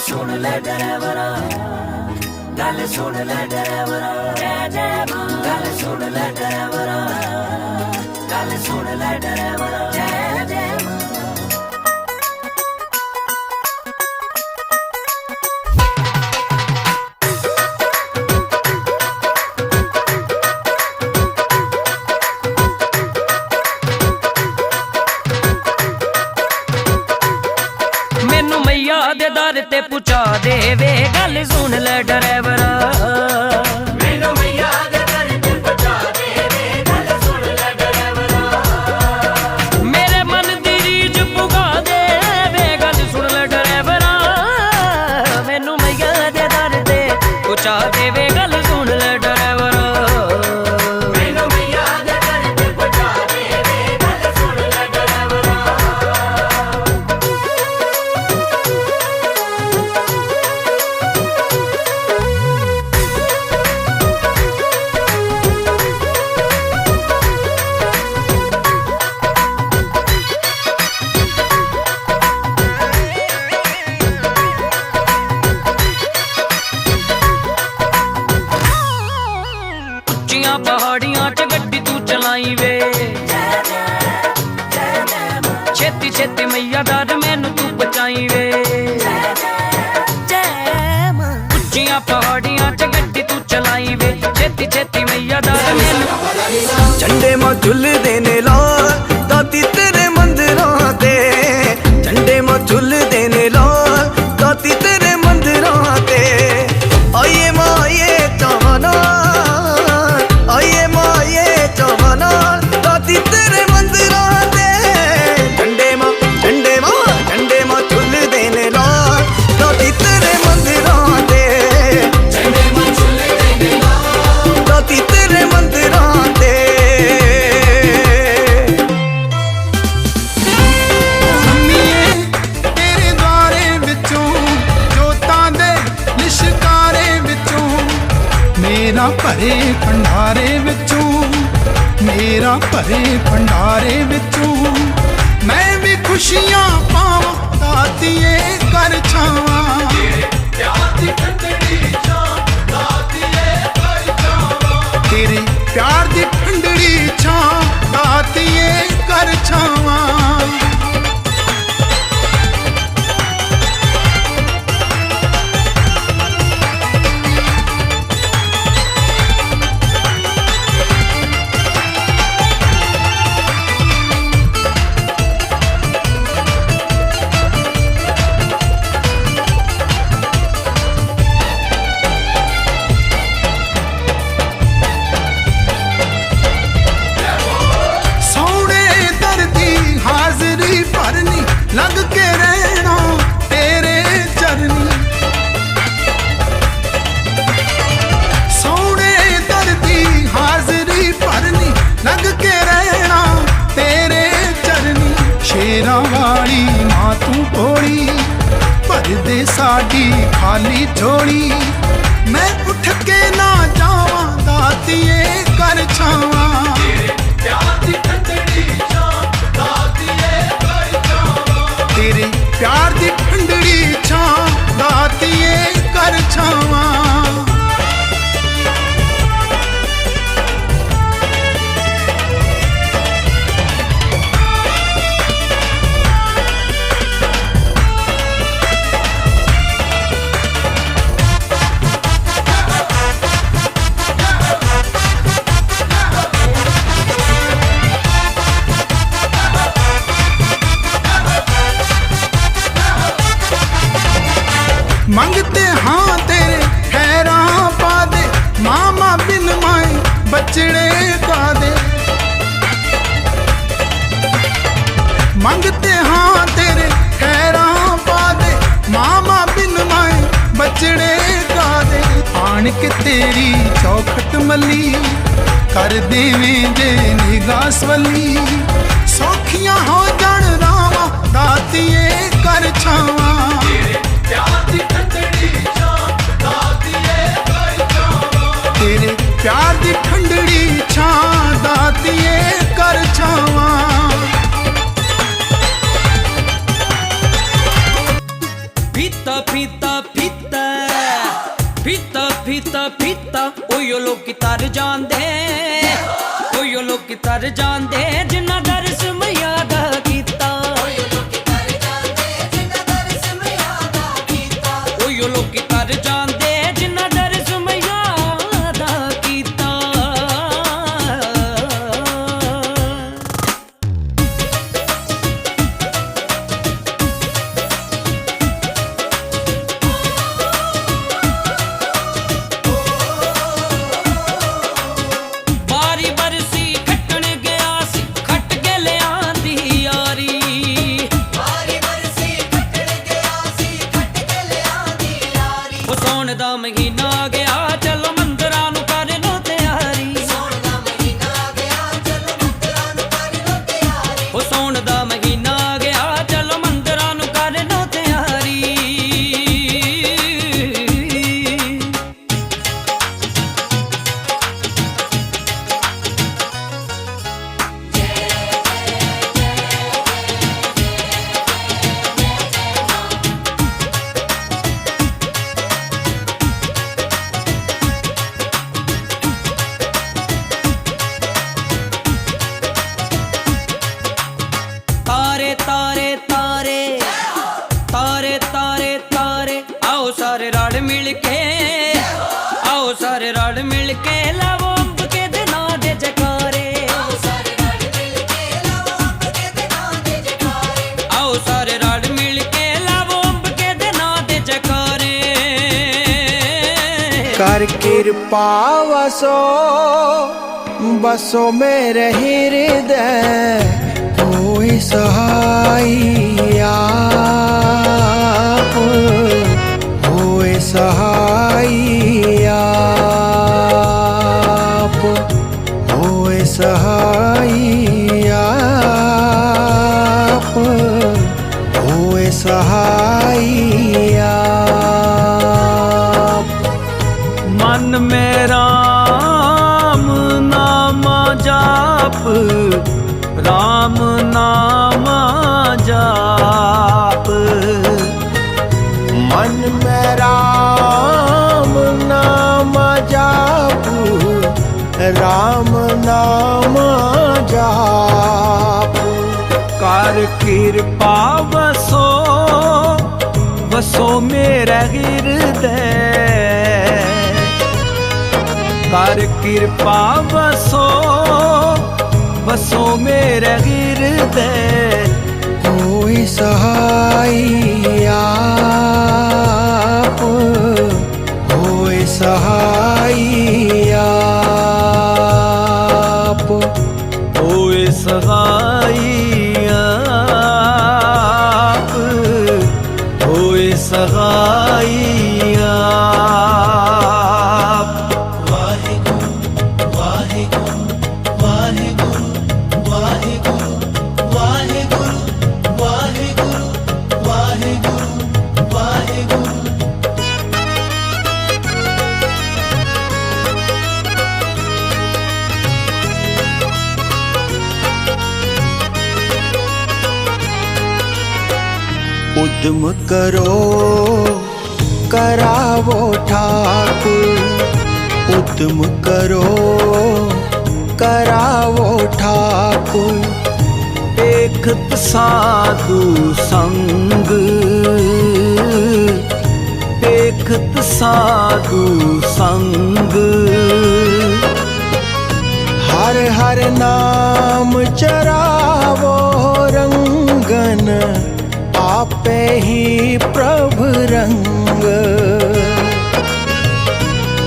ਸੁਣ ਲੈ ਡਰਾਈਵਰਾ, ਗੱਲ ਸੁਣ ਲੈ ਡਰਾਈਵਰਾ। ਜੈ ਜੈ ਮਾਂ ਗੱਲ ਸੁਣ ਲੈ ਡਰੈਵਰਾ ਗੱਲ ਸੁਣ ਲੈ ਡਰਾਈਵਰਾ। ਦੇਵੇ ਗੱਲ ਸੁਣ ਲੈ ਡਰਾਈਵਰਾ। ਮੈਂ ਸ਼ੇਰਾਂ ਵਾਲੀ ਮਾਂ ਤੂੰ ਕੋਲੀ ਭਰਦੇ ਸਾਡੀ ਖਾਲੀ ਝੋਲੀ। ਮੈਂ ਉੱਠ ਕੇ ਨਾ ਜਾਵਾਂ, ਦਾਤੀਏ ਕਰ ਛਾਵਾਂ। ਤੇਰੇ ਬਚੜੇ ਪਾ ਦੇ। ਮੰਗਤੇ ਹਾਂ ਤੇਰੇ, ਖੈਰਾਂ ਪਾ ਦੇ। ਮਾਮਾ ਬਿਨ ਮਾਈ ਬਚੜੇ ਪਾ ਦੇ। ਆਣ ਕੇ ਤੇਰੀ ਚੌਖਟ ਮੱਲੀ, ਕਰ ਦੇਵੇਂ ਜੇ ਨਿਗਾਹ ਸਵਲੀ। ਸੌਖੀਆਂ ਹੋ ਜਾਣ ਰਾਵਾਂ, ਦਾਤੀਏ ਕਰ ਛਾਵਾਂ। ਪਿਆਰ ਦੀ ਠੰਡੜੀ ਛਾਂ ਦਾਤੀਏ ਕਰ ਛਾਵਾਂ। ਪੀਤਾ ਪੀਤਾ ਪੀਤਾ। ਪੀਤਾ ਪੀਤਾ ਪੀਤਾ। ਓਯੋ ਲੋਕੀ ਤਰ ਜਾਂਦੇ। ਆਓ ਸਾਰੇ ਰਲ ਮਿਲ ਕੇ ਲਾਵੋ ਅੰਬ ਕੇ ਦੇ ਨਾਂ ਦੇ ਜਕਾਰੇ। ਆਓ ਸਾਰੇ ਰਲ ਮਿਲ ਕੇ ਲਾਵੋ ਅੰਬ ਕੇ ਦੇ ਜਕਾਰੇ। ਕਰ ਕਿਰਪਾ ਵਸੋ ਬਸੋ ਮੇਰੇ ਹਿਰਦੈ ਹੋਏ ਸਹਾਈ ਮਨ ਮੈਂ ਰਾਮ ਨਾਮ ਜਾਪੂ, ਰਾਮ ਨਾਮ ਜਾਪ। ਕਰ ਕਿਰਪਾ ਵਸੋ ਵਸੋ ਮੇਰਾ ਹਿਰਦੈ। ਕਰ ਕਿਰਪਾ ਵਸੋ ਵਸੋ ਮੇਰਾ ਹਿਰਦੈ। होई सहाई आप होई सहाई आप होई सहाई जुर्म करो करावो ठाकुर उद्यम करो करावो ठाकुर देखत साधु संग देखत साधु संग हर हर नाम चरावो रंगन आपे ही प्रभ रंग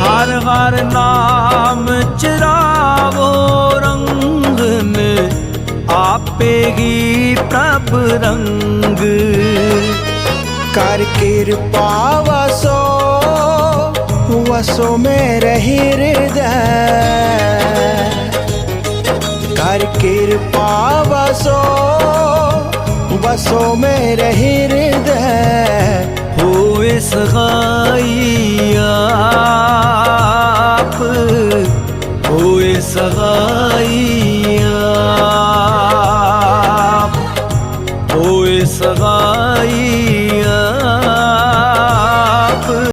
ਹਰ ਹਰ ਨਾਮ ਚਰਾਵੋ ਰੰਗਨ ਆਪੇ ਹੀ ਪ੍ਰਭ ਰੰਗ कर कृपा वसो वसो मेरे हृदय कर कृपा बसों में रही हृदय हो इस गा